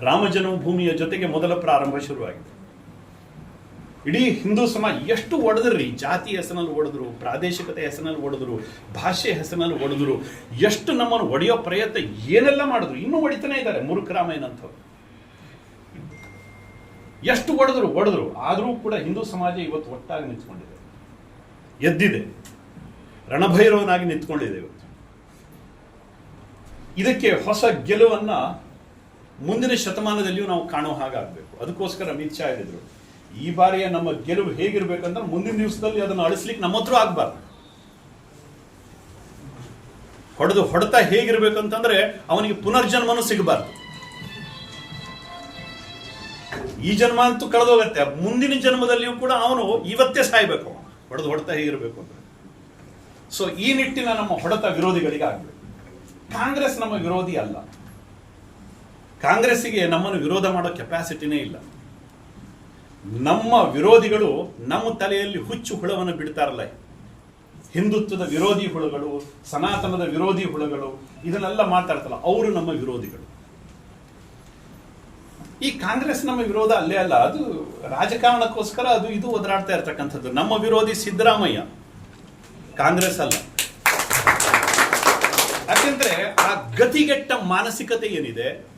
ರಾಮ ಜನ್ಮಭೂಮಿಯ ಜೊತೆಗೆ ಮೊದಲ ಪ್ರಾರಂಭ ಶುರುವಾಗಿದೆ. ಇಡೀ ಹಿಂದೂ ಸಮಾಜ ಎಷ್ಟು ಒಡೆದ್ರಿ? ಜಾತಿ ಹೆಸರಿನಲ್ಲಿ ಒಡೆದ್ರು, ಪ್ರಾದೇಶಿಕತೆ ಹೆಸರಿನಲ್ಲಿ ಒಡೆದ್ರು, ಭಾಷೆ ಹೆಸರಿನಲ್ಲಿ ಒಡೆದ್ರು, ಎಷ್ಟು ನಮ್ಮನ್ನು ಒಡೆಯೋ ಪ್ರಯತ್ನ ಏನೆಲ್ಲ ಮಾಡಿದ್ರು? ಇನ್ನೂ ಒಡಿತಾನೆ ಇದ್ದಾರೆ ಮುರುಕರಾಮಯ್ಯನಂಥವ್ರು ಎಷ್ಟು ಒಡೆದ್ರು? ಒಡೆದ್ರು. ಆದರೂ ಕೂಡ ಹಿಂದೂ ಸಮಾಜ ಇವತ್ತು ಒಟ್ಟಾಗಿ ನಿಂತ್ಕೊಂಡಿದೆ. ಎದ್ದಿದೆ. ರಣಭೈರವನಾಗಿ ನಿಂತ್ಕೊಂಡಿದೆ ಇವತ್ತು. ಇದಕ್ಕೆ ಹೊಸ ಗೆಲುವನ್ನ ಮುಂದಿನ ಶತಮಾನದಲ್ಲಿಯೂ ನಾವು ಕಾಣೋ ಹಾಗಾಗಬೇಕು. ಅದಕ್ಕೋಸ್ಕರ ಅಮಿತ್ ಶಾ ಹೇಳಿದ್ರು. ಈ ಬಾರಿಯ ನಮ್ಮ ಗೆಲುವು ಹೇಗಿರ್ಬೇಕಂದ್ರೆ ಮುಂದಿನ ದಿವಸದಲ್ಲಿ ಅದನ್ನು ಅಳಿಸ್ಲಿಕ್ಕೆ ನಮ್ಮ ಹತ್ರ ಆಗ್ಬಾರ್ದು. ಹೊಡೆದು ಹೊಡೆತ ಹೇಗಿರ್ಬೇಕಂತಂದ್ರೆ ಅವನಿಗೆ ಪುನರ್ಜನ್ಮನೂ ಸಿಗಬಾರ್ದು. ಈ ಜನ್ಮ ಅಂತೂ ಕಳೆದೋಗತ್ತೆ. ಮುಂದಿನ ಜನ್ಮದಲ್ಲಿಯೂ ಕೂಡ ಅವನು ಇವತ್ತೇ ಸಾಯ್ಬೇಕು. ಹೊಡೆದು ಹೊಡೆತ ಹೇಗಿರ್ಬೇಕು ಅಂದ್ರೆ ಸೊ ಈ ನಿಟ್ಟಿನ ನಮ್ಮ ಹೊಡೆತ ವಿರೋಧಿಗಳಿಗೆ ಆಗಬೇಕು ಕಾಂಗ್ರೆಸ್ ನಮ್ಮ ವಿರೋಧಿ ಅಲ್ಲ. ಕಾಂಗ್ರೆಸ್ಸಿಗೆ ನಮ್ಮನ್ನು ವಿರೋಧ ಮಾಡೋ ಕೆಪಾಸಿಟಿನೇ ಇಲ್ಲ. ನಮ್ಮ ವಿರೋಧಿಗಳು ನಮ್ಮ ತಲೆಯಲ್ಲಿ ಹುಚ್ಚು ಹುಳವನ್ನು ಬಿಡ್ತಾರಲ್ಲ. ಹಿಂದುತ್ವದ ವಿರೋಧಿ ಹುಳುಗಳು, ಸನಾತನದ ವಿರೋಧಿ ಹುಳುಗಳು, ಇದನ್ನೆಲ್ಲ ಮಾತಾಡ್ತಲ್ಲ ಅವರು ನಮ್ಮ ವಿರೋಧಿಗಳು. ಈ ಕಾಂಗ್ರೆಸ್ ನಮ್ಮ ವಿರೋಧ ಅಲ್ಲೇ ಅಲ್ಲ, ಅದು ರಾಜಕಾರಣಕ್ಕೋಸ್ಕರ ಅದು ಇದು ಒದರಾಡ್ತಾ ಇರ್ತಕ್ಕಂಥದ್ದು. ನಮ್ಮ ವಿರೋಧಿ ಸಿದ್ದರಾಮಯ್ಯ. ಕಾಂಗ್ರೆಸ್ ಅಲ್ಲ. ಯಾಕೆಂದ್ರೆ ಆ ಗತಿಗೆಟ್ಟ ಮಾನಸಿಕತೆ ಏನಿದೆ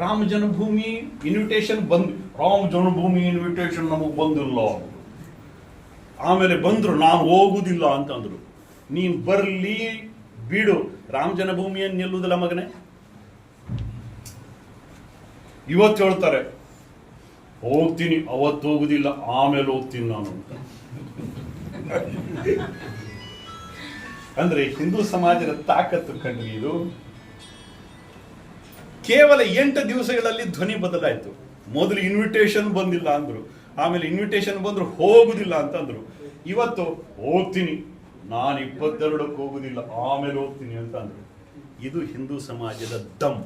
ರಾಮ ಜನ್ಮಭೂಮಿ ಇನ್ವಿಟೇಷನ್ ಬಂದ್, ರಾಮ ಜನ್ಮಭೂಮಿ ಇನ್ವಿಟೇಷನ್ ನಮಗೆ ಬಂದಿಲ್ಲ. ಆಮೇಲೆ ಬಂದ್ರು, ನಾನು ಹೋಗುದಿಲ್ಲ ಅಂತಂದ್ರು. ನೀವು ಬರಲಿ, ಬಿಡು. ರಾಮ ಜನ್ಮಭೂಮಿಯನ್ನು ನಿಲ್ಲುವುದಿಲ್ಲ ಮಗನೇ. ಇವತ್ತು ಹೇಳ್ತಾರೆ, ಹೋಗ್ತೀನಿ, ಅವತ್ತು ಹೋಗುದಿಲ್ಲ, ಆಮೇಲೆ ಹೋಗ್ತೀನಿ ನಾನು ಅಂತ. ಅಂದ್ರೆ ಹಿಂದೂ ಸಮಾಜದ ತಾಕತ್ತು ಕಂಡ್ರಿ ಇದು. ಕೇವಲ ಎಂಟು ದಿವಸಗಳಲ್ಲಿ ಧ್ವನಿ ಬದಲಾಯಿತು. ಮೊದಲು ಇನ್ವಿಟೇಷನ್ ಬಂದಿಲ್ಲ ಅಂದರು. ಆಮೇಲೆ ಇನ್ವಿಟೇಷನ್ ಬಂದರು ಹೋಗುದಿಲ್ಲ ಅಂತಂದರು ಇವತ್ತು ಹೋಗ್ತೀನಿ. ನಾನು ಇಪ್ಪತ್ತೆರಡಕ್ಕೆ ಹೋಗುದಿಲ್ಲ. ಆಮೇಲೆ ಹೋಗ್ತೀನಿ ಅಂತ ಅಂದರು. ಇದು ಹಿಂದೂ ಸಮಾಜದ ದಮ್.